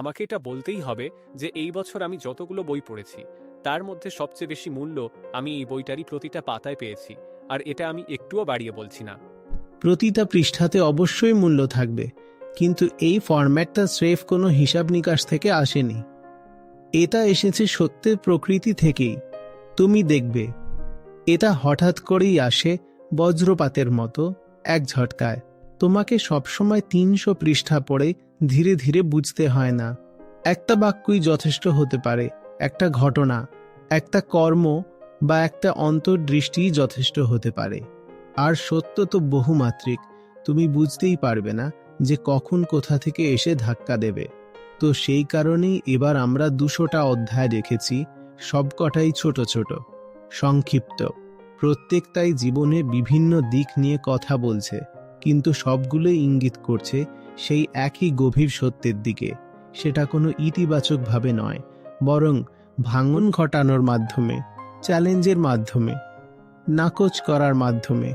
আমাকে এটা বলতেই হবে যে এই বছর আমি যতগুলো বই পড়েছি, তার মধ্যে সবচেয়ে বেশি মূল্য আমি এই বইটারই প্রতিটা পাতায় পেয়েছি, আর এটা আমি একটুও বাড়িয়ে বলছি না। প্রতিটা পৃষ্ঠাতে অবশ্যই মূল্য থাকবে, কিন্তু এই ফরম্যাটটা স্রেফ কোনো হিসাব নিকাশ থেকে আসেনি। এটা এসেছে সত্যের প্রকৃতি থেকেই, তুমি দেখবে। এটা হঠাৎ করেই আসে বজ্রপাতের মতো এক ঝটকায়। তোমাকে সবসময় তিনশো পৃষ্ঠা পড়ে ধীরে ধীরে বুঝতে হয় না। একটা বাক্যই যথেষ্ট হতে পারে, একটা ঘটনা, একটা কর্ম বা একটা অন্তর্দৃষ্টিই যথেষ্ট হতে পারে। আর সত্য তো বহুমাত্রিক, তুমি বুঝতেই পারবে না যে কখন কোথা থেকে এসে ধাক্কা দেবে। তো সেই কারণেই এবার আমরা দুশোটা অধ্যায় রেখেছি সবকটাই ছোট ছোট, সংক্ষিপ্ত। প্রত্যেকটাই জীবনে বিভিন্ন দিক নিয়ে কথা বলছে। কিন্তু সবগুলোই ইঙ্গিত করছে সেই একই গভীর সত্যের দিকে। সেটা কোনো ইতিবাচকভাবে নয়, বরং ভাঙন ঘটানোর মাধ্যমে, চ্যালেঞ্জের মাধ্যমে, নাকচ করার মাধ্যমে।